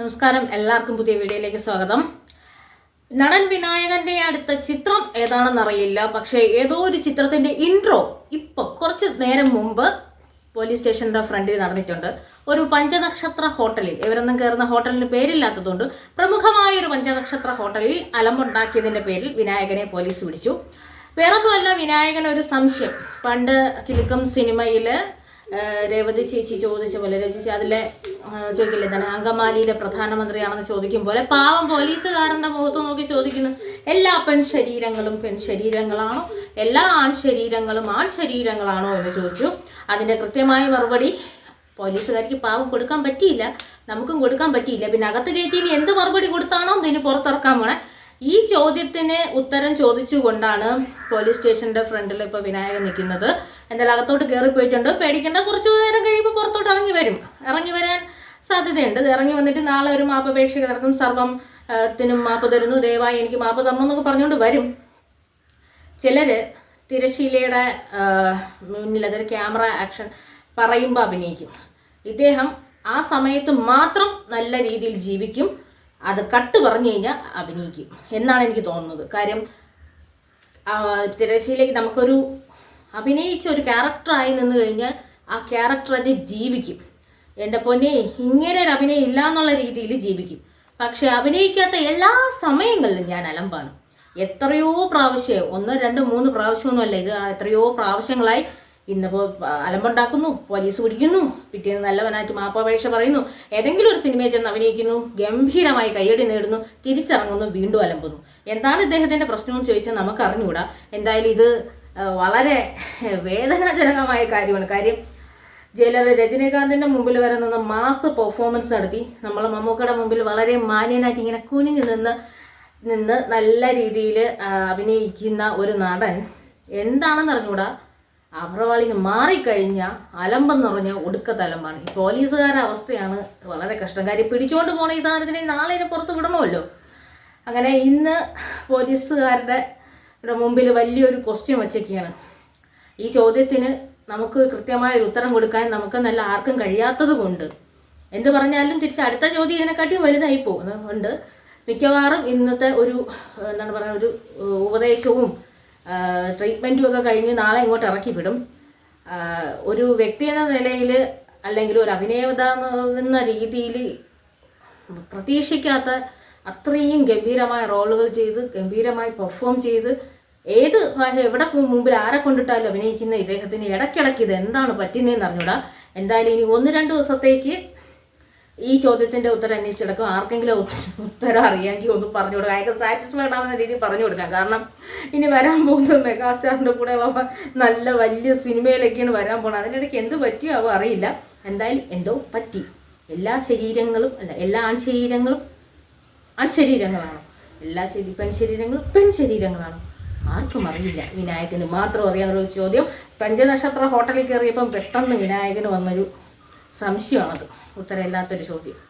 നമസ്കാരം എല്ലാവർക്കും പുതിയ വീഡിയോയിലേക്ക് സ്വാഗതം. നടൻ വിനായകന്റെ അടുത്ത ചിത്രം ഏതാണെന്നറിയില്ല പക്ഷേ ഏതോ ഒരു ചിത്രത്തിന്റെ ഇൻട്രോ ഇപ്പൊ കുറച്ച് നേരം മുമ്പ് പോലീസ് സ്റ്റേഷന്റെ ഫ്രണ്ടിൽ നടന്നിട്ടുണ്ട്. ഒരു പഞ്ചനക്ഷത്ര ഹോട്ടലിൽ ഇവരൊന്നും കയറുന്ന ഹോട്ടലിന് പേരില്ലാത്തതുകൊണ്ട് പ്രമുഖമായ ഒരു പഞ്ചനക്ഷത്ര ഹോട്ടലിൽ അലമ്പുണ്ടാക്കിയതിന്റെ പേരിൽ വിനായകനെ പോലീസ് പിടിച്ചു. വേറൊന്നുമല്ല വിനായകൻ ഒരു സംശയം. പണ്ട് കിലുക്കം സിനിമയിൽ ആ, രേവതി ചേച്ചി ചോദിച്ച പോലെ ചേച്ചി അതിലെ ചോദിക്കില്ലേ തന്നെ അങ്കമാലിയിലെ പ്രധാനമന്ത്രിയാണെന്ന് ചോദിക്കും പോലെ പാവം പോലീസുകാരന്റെ മുഖത്ത് നോക്കി ചോദിക്കുന്നു. എല്ലാ പെൺ ശരീരങ്ങളും പെൺ ശരീരങ്ങളാണോ? എല്ലാ ആൺ ശരീരങ്ങളും ആൺ ശരീരങ്ങളാണോ എന്ന് ചോദിച്ചു. അതിന്റെ കൃത്യമായ മറുപടി പോലീസുകാർക്ക് പാവം കൊടുക്കാൻ പറ്റിയില്ല. നമുക്കും കൊടുക്കാൻ പറ്റിയില്ല. പിന്നെ അകത്ത് കയറ്റി ഇനി എന്ത് മറുപടി കൊടുത്താണോ? ഇതിന് പുറത്തിറക്കാൻ പോണേ. ഈ ചോദ്യത്തിന് ഉത്തരം ചോദിച്ചുകൊണ്ടാണ് പോലീസ് സ്റ്റേഷന്റെ ഫ്രണ്ടിൽ ഇപ്പൊ വിനായകൻ നിൽക്കുന്നത് എന്തായാലും അകത്തോട്ട് കയറി പോയിട്ടുണ്ട് പേടിക്കേണ്ട കുറച്ചു നേരം കഴിയുമ്പോൾ പുറത്തോട്ട് ഇറങ്ങി വരും. ഇറങ്ങി വരാൻ സാധ്യതയുണ്ട്. ഇറങ്ങി വന്നിട്ട് നാളെ ഒരു മാപ്പപേക്ഷ കിടക്കും സർവം ത്തിനും മാപ്പ് തരുന്നു. ദയവായി എനിക്ക് മാപ്പ് തരണം എന്നൊക്കെ പറഞ്ഞുകൊണ്ട് വരും. ചിലര് തിരശീലയുടെ മുന്നിൽ അതൊരു ക്യാമറ ആക്ഷൻ പറയുമ്പോൾ അഭിനയിക്കും. ഇദ്ദേഹം ആ സമയത്ത് മാത്രം നല്ല രീതിയിൽ ജീവിക്കും. അത് കട്ട് പറഞ്ഞു കഴിഞ്ഞാൽ അഭിനയിക്കും. എന്നാണ് എനിക്ക് തോന്നുന്നത്. കാര്യം തിരശ്ശീലേക്ക് നമുക്കൊരു അഭിനയിച്ച ഒരു ക്യാരക്ടറായി നിന്ന് കഴിഞ്ഞാൽ ആ ക്യാരക്ടർ അത് ജീവിക്കും. എന്റെ പൊന്നെ ഇങ്ങനെ ഒരു അഭിനയം ഇല്ല എന്നുള്ള രീതിയിൽ ജീവിക്കും. പക്ഷെ അഭിനയിക്കാത്ത എല്ലാ സമയങ്ങളിലും ഞാൻ അലമ്പാണ്. എത്രയോ പ്രാവശ്യം ഒന്ന് രണ്ട് മൂന്ന് പ്രാവശ്യമൊന്നുമല്ല ഇത് എത്രയോ പ്രാവശ്യങ്ങളായി ഇന്നിപ്പോൾ അലമ്പുണ്ടാക്കുന്നു പോലീസ് പിടിക്കുന്നു പിറ്റേന്ന് നല്ലവനായിട്ട് മാപ്പാപേക്ഷ പറയുന്നു. ഏതെങ്കിലും ഒരു സിനിമയിൽ ചെന്ന് അഭിനയിക്കുന്നു ഗംഭീരമായി കയ്യടി നേടുന്നു തിരിച്ചിറങ്ങുന്നു വീണ്ടും അലമ്പുന്നു. എന്താണ് ഇദ്ദേഹത്തിന്റെ പ്രശ്നമെന്ന് ചോദിച്ചാൽ നമുക്ക് അറിഞ്ഞുകൂടാ എന്തായാലും ഇത് വളരെ വേദനാജനകമായ കാര്യമാണ്. കാര്യം ജയിലർ രജനീകാന്തിന്റെ മുമ്പിൽ വരെ നിന്ന് മാസ് പെർഫോമൻസ് നടത്തി. നമ്മളെ മമ്മൂക്കയുടെ മുമ്പിൽ വളരെ മാന്യനായിട്ട് ഇങ്ങനെ കുനിഞ്ഞു നിന്ന് നിന്ന് നല്ല രീതിയിൽ അഭിനയിക്കുന്ന ഒരു നടൻ. എന്താണെന്ന് അറിഞ്ഞൂടാ അപ്രവാളിന് മാറിക്കഴിഞ്ഞ അലമ്പം നിറഞ്ഞ ഒടുക്കത്തെ അലമ്പാണ് ഈ പോലീസുകാരുടെ അവസ്ഥയാണ് വളരെ കഷ്ടം. കാര്യം പിടിച്ചുകൊണ്ട് പോണ ഈ സാധനത്തിനെ നാളെ ഇതിനെ പുറത്ത് വിടണമല്ലോ. അങ്ങനെ ഇന്ന് പോലീസുകാരുടെ മുമ്പിൽ വലിയൊരു ക്വസ്റ്റ്യൻ വച്ചേക്കാണ്. ഈ ചോദ്യത്തിന് നമുക്ക് കൃത്യമായ ഒരു ഉത്തരം കൊടുക്കാൻ നമുക്ക് നല്ല ആർക്കും കഴിയാത്തത് കൊണ്ട് എന്ത് പറഞ്ഞാലും തിരിച്ച് അടുത്ത ചോദ്യം ഇതിനെക്കാട്ടിയും വലുതായി പോകുന്നുണ്ട്. മിക്കവാറും ഇന്നത്തെ ഒരു എന്താണ് പറയുക ഒരു ഉപദേശവും ട്രീറ്റ്മെന്റും ഒക്കെ കഴിഞ്ഞ് നാളെ ഇങ്ങോട്ട് ഇറക്കി വിടും. ഒരു വ്യക്തി എന്ന നിലയിൽ അല്ലെങ്കിൽ ഒരു അഭിനേത എന്ന രീതിയിൽ പ്രതീക്ഷിക്കാത്ത അത്രയും ഗംഭീരമായ റോളുകൾ ചെയ്ത് ഗംഭീരമായി പെർഫോം ചെയ്ത് ഏത് എവിടെ മുമ്പിൽ ആരെ കൊണ്ടിട്ടാലും അഭിനയിക്കുന്ന ഇദ്ദേഹത്തിന് ഇടയ്ക്കിടയ്ക്ക് ഇത് എന്താണ് പറ്റുന്നതെന്ന് അറിഞ്ഞൂടാ. എന്തായാലും ഇനി ഒന്ന് രണ്ട് ദിവസത്തേക്ക് ഈ ചോദ്യത്തിന്റെ ഉത്തരം അന്വേഷിച്ചെടുക്കും ആർക്കെങ്കിലും ഉത്തരം അറിയാമെങ്കിൽ ഒന്ന് പറഞ്ഞു കൊടുക്കാം. അയാൾക്ക് സാറ്റിസ്ഫൈഡ് ആവുന്ന രീതിയിൽ പറഞ്ഞു കൊടുക്കാം. കാരണം ഇനി വരാൻ പോകുന്നത് മെഗാസ്റ്റാറിന്റെ കൂടെയുള്ള നല്ല വലിയ സിനിമയിലൊക്കെയാണ് വരാൻ പോകുന്നത്. അതിനിടയ്ക്ക് എന്ത് പറ്റിയോ അവ അറിയില്ല. എന്തായാലും എന്തോ പറ്റി. എല്ലാ ശരീരങ്ങളും അല്ല എല്ലാ ആൺശരീരങ്ങളും ആൺശരീരങ്ങളാണോ. എല്ലാ ശരീ പെൺ ശരീരങ്ങളും പെൺ ശരീരങ്ങളാണോ ആർക്കും അറിയില്ല. വിനായകന് മാത്രം അറിയാമെന്നുള്ള ചോദ്യം. പഞ്ചനക്ഷത്ര ഹോട്ടലിൽ കയറിയപ്പം പെട്ടെന്ന് വിനായകന് വന്നൊരു സംശയമാണത് ഉത്തരമില്ലാത്തൊരു ചോദ്യം.